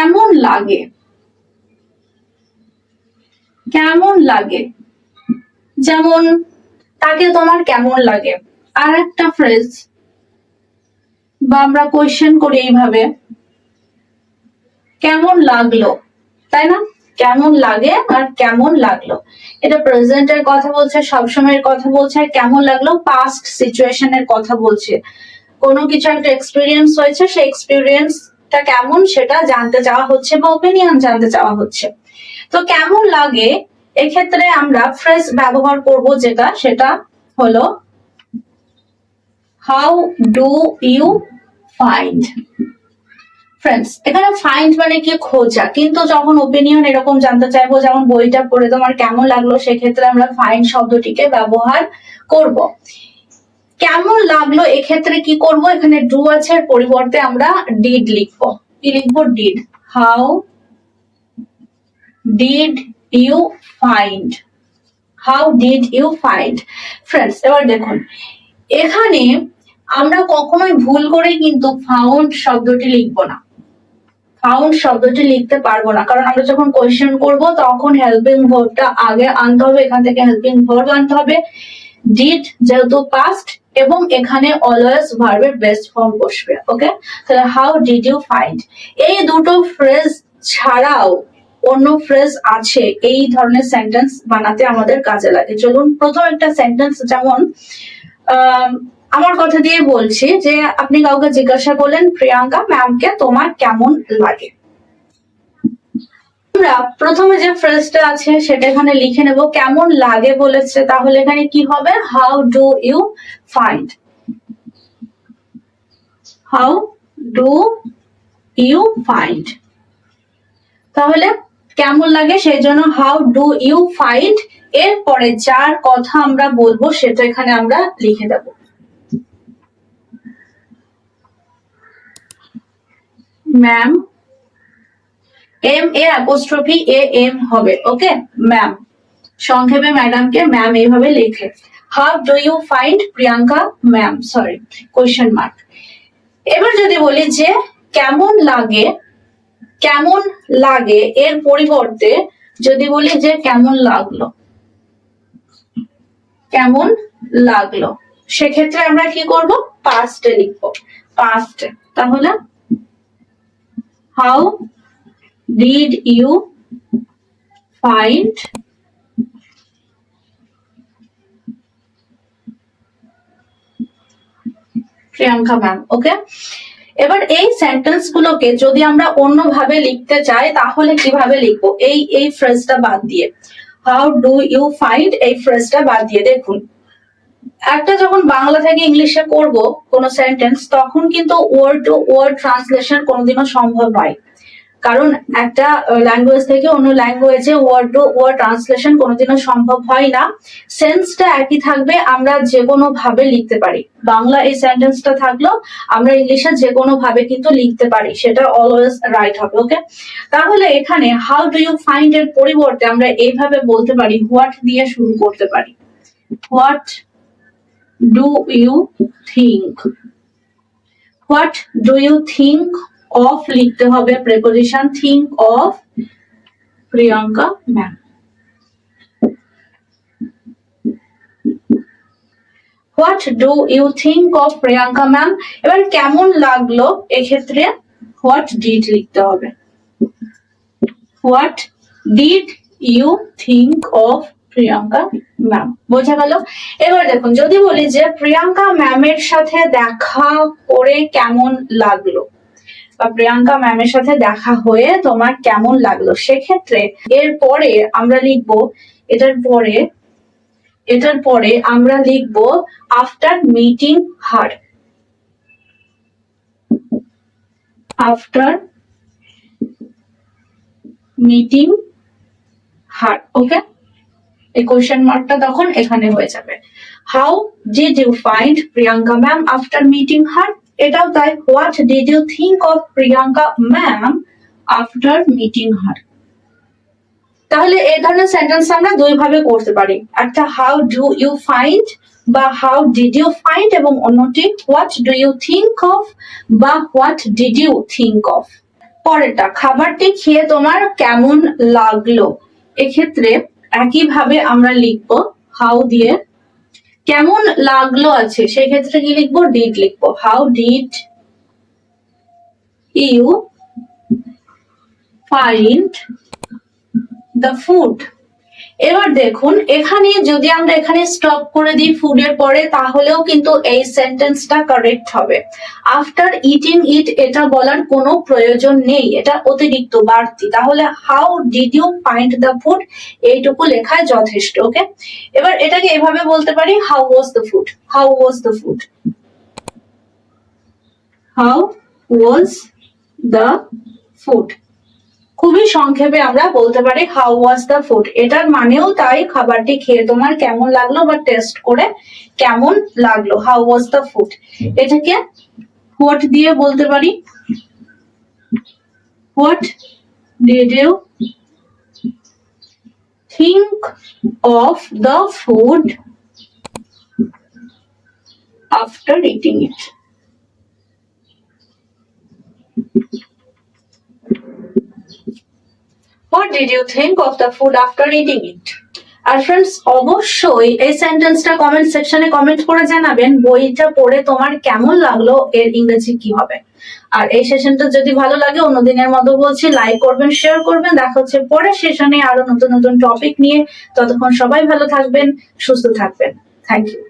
কেমন লাগে? কেমন লাগে? যেমন, তাকে তোমার কেমন লাগে? আর একটা ফ্রেজ বা আমরা কোয়েশ্চেন করি এইভাবে, কেমন লাগল? তাই না? কেমন লাগে আর কেমন লাগল? এটা প্রেজেন্টের কথা বলছে, সবসময়ের কথা বলছে কেমন লাগল? পাস্ট সিচুয়েশনের কথা বলছে। কোনো কিছু একটা এক্সপিরিয়েন্স হয়েছে, সেই এক্সপিরিয়েন্সটা কেমন সেটা জানতে চাওয়া হচ্ছে বা ওপিনিয়ন জানতে চাওয়া হচ্ছে। তো কেমন লাগে? এক্ষেত্রে আমরা ফ্রেজ ব্যবহার করব যেটা, সেটা হলো how do you find friends এখানে ফাইন্ড মানে কি খোঁজা? কিন্তু যখন ওপিনিয়ন এরকম জানতে চাইব, যেমন বইটা পড়ে তোমার কেমন লাগল, সেক্ষেত্রে আমরা ফাইন্ড শব্দটিকে ব্যবহার করব। কেমন লাগল এক্ষেত্রে কি করব? এখানে ডু আছে, এর পরিবর্তে আমরা ডিড লিখব। কি লিখব? Did how did you find how did you find friends এবার দেখুন। এখানে আমরা কখনোই ভুল করে কিন্তু ফাউন্ড শব্দটি লিখব না। ফাউন্ড শব্দটি লিখতে পারব না। কারণ আমরা যখন কোয়েশ্চেন করব, তখন হেল্পিং ভার্বটা আগে আনতে হবে, এখান থেকে হেল্পিং ভার্ব আনতে হবে। ডিড যেহেতু পাস্ট এবং এখানে অলওয়েজ ভার্বের বেস্ট ফর্ম বসবে ওকে তাহলে হাউ ডিড ইউ ফাইন্ড এই দুটো ফ্রেজ ছাড়াও অন্য ফ্রেজ আছে এই ধরনের সেন্টেন্স বানাতে আমাদের কাজে লাগে। চলুন প্রথম একটা সেন্টেন্স যেমন আম, আমার কথা দিয়ে বলছি যে আপনি কাউকে জিজ্ঞাসা করলেন প্রিয়াঙ্কা ম্যামকে তোমার কেমন লাগে? আমরা প্রথমে যে ফ্রেজটা আছে সেটা এখানে লিখে নেব। কেমন লাগে বলেছে, তাহলে এখানে কি হবে? How do you find how do you find তাহলে কেমন লাগে? সেই জন্য হাউ ডু ইউ ফাইন্ড এরপরে যার কথা আমরা বলব, সেটা এখানে আমরা লিখে দেব। Ma'am M A apostrophe A M হবে ওকে ম্যাম সংক্ষেপে ম্যাডামকে ম্যাম এইভাবে লেখে। How do you find Priyanka ma'am sorry question mark এবার যদি বলি যে কেমন লাগে কেমন লাগে এর পরিবর্তে যদি বলি যে কেমন লাগল কেমন লাগল, সেক্ষেত্রে আমরা কি করব? পাস্টে লিখব। পাস্টে তাহলে? How did you find Priyanka ma'am okay এবার এই সেন্টেন্স গুলোকে যদি আমরা অন্যভাবে লিখতে চাই, তাহলে কীভাবে লিখব? এই এই ফ্রেজটা বাদ দিয়ে। হাউ ডু ইউ ফাইন্ড এই ফ্রেজটা বাদ দিয়ে? দেখুন, একটা যখন বাংলা থেকে ইংলিশে করব কোন সেন্টেন্স তখন কিন্তু ওয়ার্ড টু ওয়ার্ড ট্রান্সলেশন কোনোদিনও সম্ভব নয়। কারণ একটা ল্যাঙ্গুয়েজ থেকে অন্য ল্যাঙ্গুয়েজে ওয়ার্ড টু ওয়ার্ড ট্রান্সলেশন কোনোদিনও সম্ভব হয় না। সেন্সটা একই থাকবে, আমরা যে কোনো ভাবে লিখতে পারি। বাংলা এই সেন্টেন্সটা থাকল আমরা ইংলিশে যে কোনো ভাবে কিন্তু লিখতে পারি, সেটা অলওয়েজ রাইট হবে ওকে তাহলে এখানে হাউ ডু ইউ ফাইন্ড এর পরিবর্তে আমরা এইভাবে বলতে পারি হোয়াট দিয়ে শুরু করতে পারি। What do you think what do you think of লিখতে হবে preposition think of Priyanka ma'am what do you think of Priyanka ma'am এবার কেমন লাগল এক্ষেত্রে হোয়াট ডিড লিখতে হবে? What did you think of Priyanka ma'am বোঝা গেল? এবার দেখুন, যদি বলি যে প্রিয়াঙ্কা ম্যামের সাথে দেখা করে কেমন লাগল? বা প্রিয়াঙ্কা ম্যামের সাথে দেখা হয়ে তোমার কেমন লাগল? সেক্ষেত্রে এর পরে আমরা লিখব, এটার পরে এটার পরে আমরা লিখব after meeting her after meeting her okay এই কোয়েশ্চেন মার্কটা তখন এখানে হয়ে যাবে। How did you find Priyanka ma'am after meeting her এটাও তাই। What did you think of Priyanka ma'am after meeting her তাহলে এই ধরনের সেন্টেন্স আমরা দুই ভাবে করতে পারি। একটা হাউ ডু ইউ ফাইন্ড বা হাউ ডিড ইউ ফাইন্ড এবং অন্যটি what do you think of বা what did you think of পরেরটা, খাবারটি খেয়ে তোমার কেমন লাগল? এক্ষেত্রে একইভাবে আমরা লিখব হাউ দিয়ে কেমন লাগল আছে? সেই ক্ষেত্রে কি লিখব? ডিড লিখব। How did you find the food এবার দেখুন, এখানে যদি আমরা এখানে স্টপ করে দিই ফুডের পরে, তাহলেও কিন্তু এই সেন্টেন্সটা কারেক্ট হবে। আফটার ইটিং ইট এটা বলার কোনো প্রয়োজন নেই, এটা অতিরিক্ত বাড়তি। তাহলে how did you find the food এইটুকু লেখা যথেষ্ট ওকে এবার এটাকে এভাবে বলতে পারি how was the food how was the food how was the food খুবই সংক্ষেপে আমরা বলতে পারি হাউ ওয়াজ দ্য ফুড এটার মানেও তাই খাবারটি খেয়ে তোমার কেমন লাগল বা টেস্ট করে কেমন লাগল? হাউ ওয়াজ দ্য ফুড এটাকে হোয়াট দিয়ে বলতে পারি? What did you think of the food after eating it What did you think of the food after eating it? আর ফ্রেন্ডস অবশ্যই এই সেন্টেন্সটা কমেন্ট সেকশনে কমেন্ট করে জানাবেন, বইটা পড়ে তোমার কেমন লাগল, এর ইংরেজি কি হবে? আর এই সেশনটা যদি ভালো লাগে, অন্যদিনের মতো বলছি লাইক করবেন শেয়ার করবেন, দেখা হচ্ছে পরের সেশনে আরও নতুন নতুন টপিক নিয়ে। ততক্ষণ সবাই ভালো থাকবেন, সুস্থ থাকবেন। Thank you